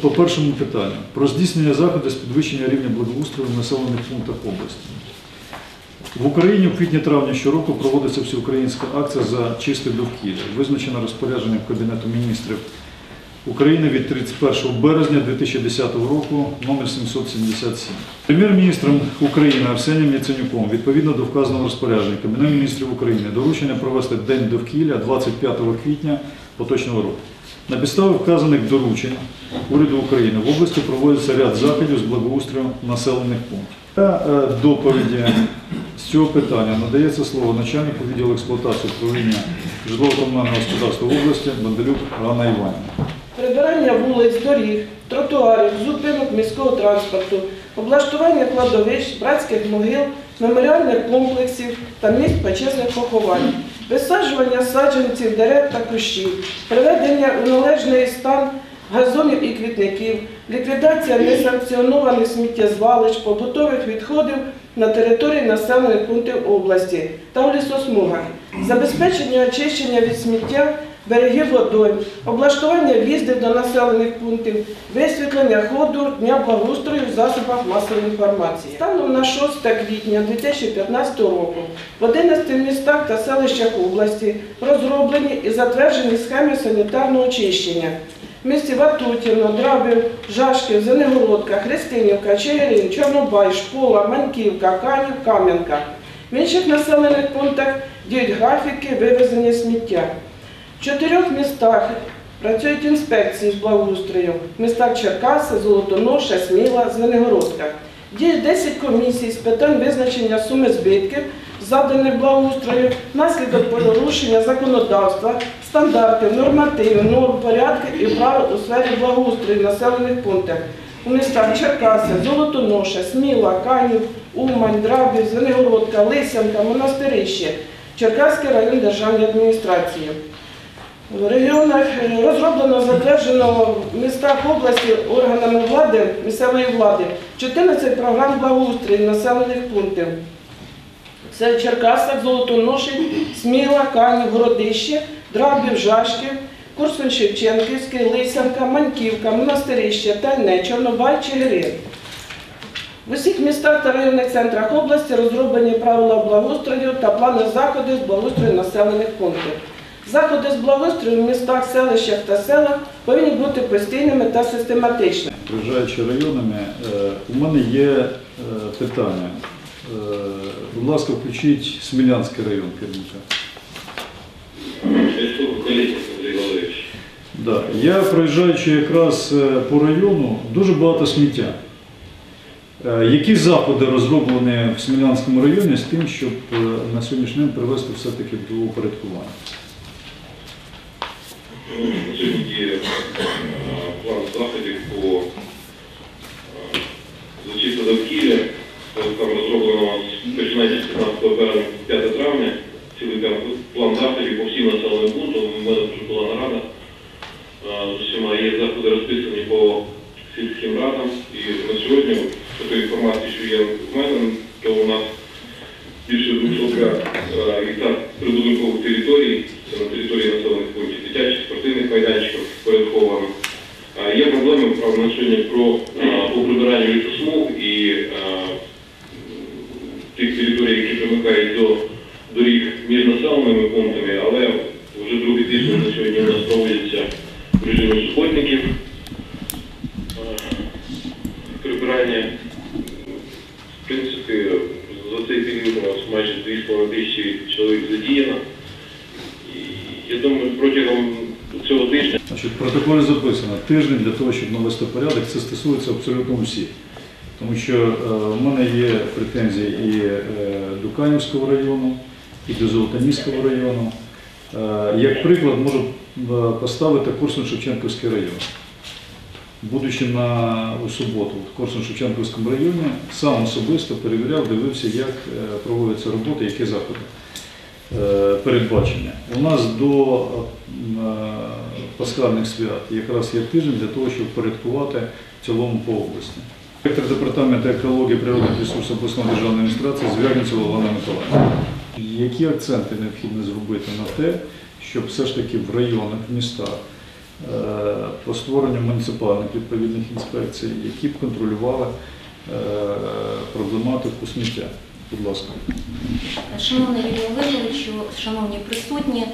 По першому питанню про здійснення заходів з підвищення рівня благоустрою в населених пунктах області. В Україні в квітні-травні щороку проводиться всеукраїнська акція за чисте довкілля, визначена розпорядженням Кабінету міністрів України від 31 березня 2010 року номер 777. Прем'єр-міністром України Арсенієм Яценюком відповідно до вказаного розпорядження Кабінету міністрів України доручення провести День довкілля 25 квітня поточного року. На підставі вказаних доручень уряду України в області проводиться ряд заходів з благоустрою населених пунктів. Для е, доповіді з цього питання надається слово начальнику відділу експлуатації управління житлово-комунального господарства області Банделюк Ганна Іванівна. Прибирання вулиць, доріг, тротуарів, зупинок міського транспорту, облаштування кладовищ, братських могил, меморіальних комплексів та місць почесних поховань, висаджування саджанців, дерев та кущів, приведення у належний стан газонів і квітників, ліквідація несанкціонованих сміттєзвалищ, побутових відходів на території населених пунктів області та в лісосмугах, забезпечення очищення від сміття берегів водойм, облаштування в'їздів до населених пунктів, висвітлення ходу Дня благоустрою в засобах масової інформації. Станом на 6 квітня 2015 року в 11 містах та селищах області розроблені і затверджені схеми санітарного очищення. В місті Ватутіно, Драбів, Жашків, Зенегородка, Христинівка, Чигирин, Чорнобай, Шпола, Маньківка, Канів, Кам'янка. В інших населених пунктах діють графіки вивезення сміття. В чотирьох містах працюють інспекції з благоустрою. В містах Черкаси, Золотоноша, Сміла, Звенигородка. Діє 10 комісій з питань визначення суми збитків, завданих благоустрою, внаслідок порушення законодавства, стандартів, нормативів, норм, порядків і правил у сфері благоустрою в населених пунктах. У містах Черкаси, Золотоноша, Сміла, Канів, Умань, Драбів, Звенигородка, Лисянка, Монастирище, Черкаський район державної адміністрації. В регіонах е, розроблено, затверджено в містах області органами влади, місцевої влади 14 програм благоустрою населених пунктів. Це Черкасах, Золотоноші, Сміла, Канів, Городище, Драбів, Жашків, Курсун Шевченківський, Лисянка, Маньківка, Монастирище, Тальне, Чорнобай, Чигирин. В усіх містах та районних центрах області розроблені правила благоустрою та плани заходів з благоустрою населених пунктів. Заходи з благоустрою в містах, селищах та селах повинні бути постійними та систематичними. Проїжджаючи районами, е, у мене є е, питання. Е, Будь ласка, включіть Смілянський район керівника. Да. Я проїжджаючи якраз по району, дуже багато сміття. Які заходи розроблені в Смілянському районі з тим, щоб на сьогоднішній день привести все-таки до упорядкування? Сьогодні є е, план заходів по е, зачисту довкілля. Там розроблено починаючи з 15 березня 5 травня. Цілий план заходів по всім населеним пунктам. У мене вже була нарада. Е, З є заходи розписані по сільським радам. І на сьогодні, по інформації, що є в мене, то у нас більше 200 е, гектар прибудинкових територій, це на території населених пунктів, дитячих спортивних майданчиків порядковано. Е, Є проблеми на сьогодні про, по лісосмуг і е, тих територій, які примикають до доріг між населеними пунктами, але вже другий тиждень на сьогодні у нас проводяться в режимі суботників. Е, Прибирання в принципі, за цей період у нас майже 2,5 тисячі чоловік задіяно. І я думаю, протягом цього тижня Значить, в протоколі записано тиждень для того, щоб навести порядок. Це стосується абсолютно усіх. Тому що е, в мене є претензії і е, до Канівського району, і до Золотоніського району. Е, як приклад можу поставити Корсун-Шевченківський район. Будучи на, у суботу в Корсун-Шевченківському районі, сам особисто перевіряв, дивився, як проводяться роботи, які заходи передбачення. У нас до е, пасхальних свят якраз є тиждень для того, щоб порядкувати в цілому по області. Директор департаменту екології природних ресурсів обласної державної адміністрації Звягінцева Олена Миколаївна. Які акценти необхідно зробити на те, щоб все ж таки в районах, в містах е, по створенню муніципальних відповідних інспекцій, які б контролювали е, проблематику сміття. Будь ласка. Шановний Юрій Олеговичу, шановні присутні,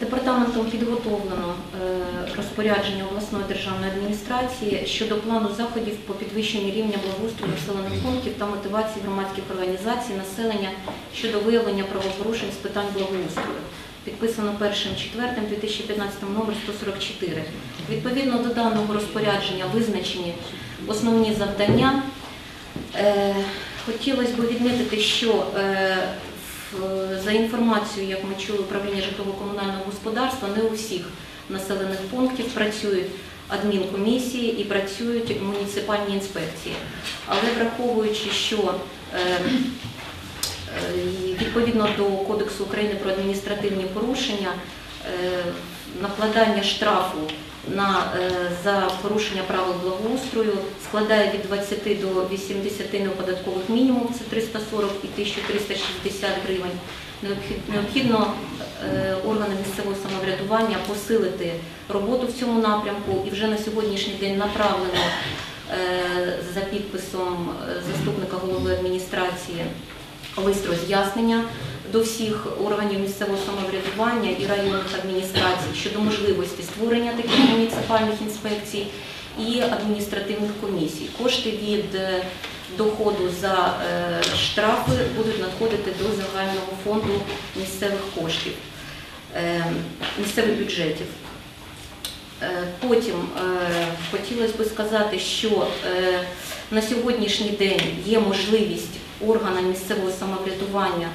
департаментом підготовлено е, розпорядження обласної державної адміністрації щодо плану заходів по підвищенню рівня благоустрою населених пунктів та мотивації громадських організацій населення щодо виявлення правопорушень з питань благоустрою. Підписано першим четвертим 2015 номер 144. Відповідно до даного розпорядження визначені основні завдання. Хотілося б відмітити, що е, за інформацією, як ми чули, управління житлово-комунального господарства, не у всіх населених пунктів працюють адмінкомісії і працюють муніципальні інспекції. Але враховуючи, що е, е, відповідно до Кодексу України про адміністративні порушення, накладання штрафу на, е, за порушення правил благоустрою складає від 20 до 80 неоподаткових мінімум, це 340 і 1360 гривень. Необхідно е, органам місцевого самоврядування посилити роботу в цьому напрямку і вже на сьогоднішній день направлено е, за підписом заступника голови адміністрації лист роз'яснення до всіх органів місцевого самоврядування і районних адміністрацій щодо можливості створення таких муніципальних інспекцій і адміністративних комісій. Кошти від е, доходу за е, штрафи будуть надходити до загального фонду місцевих коштів, е, місцевих бюджетів. Потім хотілося б сказати, що на сьогоднішній день є можливість органам місцевого самоврядування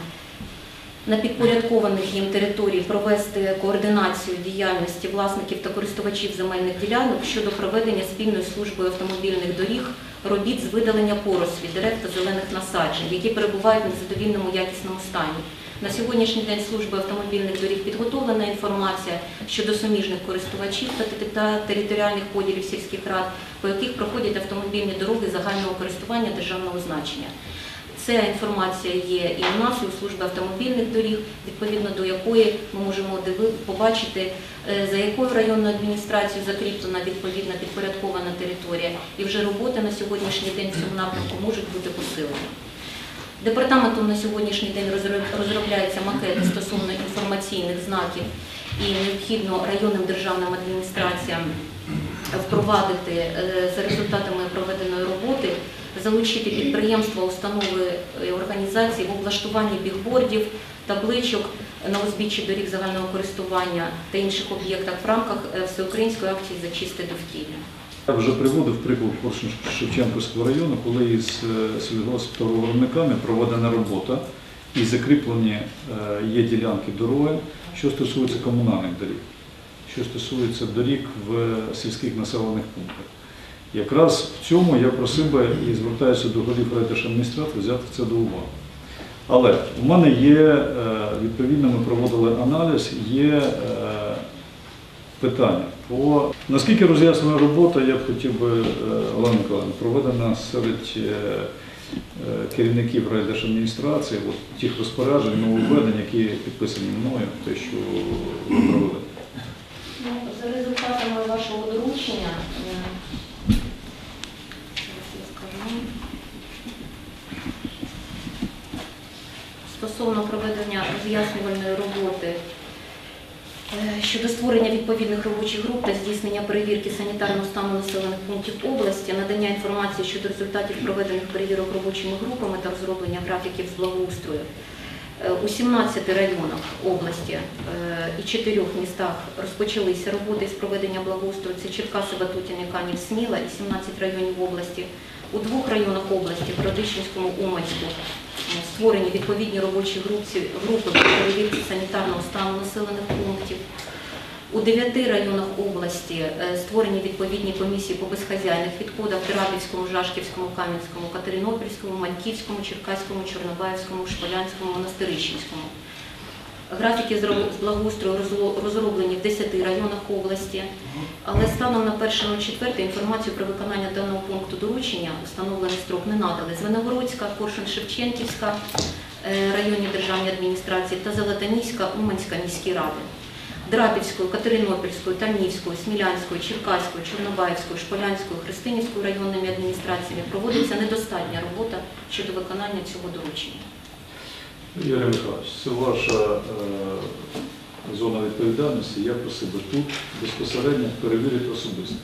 на підпорядкованих їм території провести координацію діяльності власників та користувачів земельних ділянок щодо проведення спільною службою автомобільних доріг робіт з видалення порослі, дерев та зелених насаджень, які перебувають в незадовільному якісному стані. На сьогоднішній день служби автомобільних доріг підготовлена інформація щодо суміжних користувачів та територіальних поділів сільських рад, по яких проходять автомобільні дороги загального користування державного значення. Ця інформація є і у нас, і у служби автомобільних доріг, відповідно до якої ми можемо побачити, е, за якою районною адміністрацією закріплена відповідна підпорядкована територія. І вже роботи на сьогоднішній день в цьому напрямку можуть бути посилені. Департаментом на сьогоднішній день розроб- розробляються макети стосовно інформаційних знаків і необхідно районним державним адміністраціям впровадити е, за результатами проведеної роботи, залучити підприємства, установи і організації в облаштуванні бігбордів, табличок на узбіччі доріг загального користування та інших об'єктах в рамках е, всеукраїнської акції за чисте довкілля. Я вже приводив приклад Шевченківського району, коли із е, проведена робота і закріплені е, є ділянки дороги, що стосується комунальних доріг, що стосується доріг в сільських населених пунктах. Якраз в цьому я просив би і звертаюся до голів райдержадміністрації взяти це до уваги. Але в мене є, е, відповідно, ми проводили аналіз, є е, питання. По наскільки роз'яснена робота, я б хотів би, е, Олена Миколаївна, проведена серед керівників райдержадміністрації, от тих розпоряджень, нововведень, які підписані мною, те, що ви провели. Ну, За результатами вашого доручення, е, зараз я скажу. Стосовно проведення роз'яснювальної роботи е, щодо створення відповідних робочих груп та здійснення перевірки санітарного стану населених пунктів області, надання інформації щодо результатів проведених перевірок робочими групами та розроблення графіків з благоустрою. Е, У 17 районах області е, і 4 містах розпочалися роботи з проведення благоустрою. Це Черкаси, Ватутін, Канів, Сміла і 17 районів області. У двох районах області, Городищенському, Уманську, е, створені відповідні робочі групи, по перевірці санітарного стану населених пунктів. У дев'яти районах області е, створені відповідні комісії по безхазяйних відходах Терапівському, Жашківському, Кам'янському, Катеринопільському, Маньківському, Черкаському, Чорнобаївському, Шполянському, Монастирищенському. Графіки з благоустрою розроблені в 10 районах області, але станом на 1.04 інформацію про виконання даного пункту доручення встановлений строк не надали. Звенигородська, Коршун-Шевченківська е, районні державні адміністрації та Золотоніська, Уманська міські ради. Драбівською, Катеринопільською, Тамнівською, Смілянською, Черкаською, Чорнобаївською, Шполянською, Христинівською районними адміністраціями проводиться недостатня робота щодо виконання цього доручення. Ігор Михайлович, це ваша е, зона відповідальності. Я просив би тут безпосередньо перевірити особисто.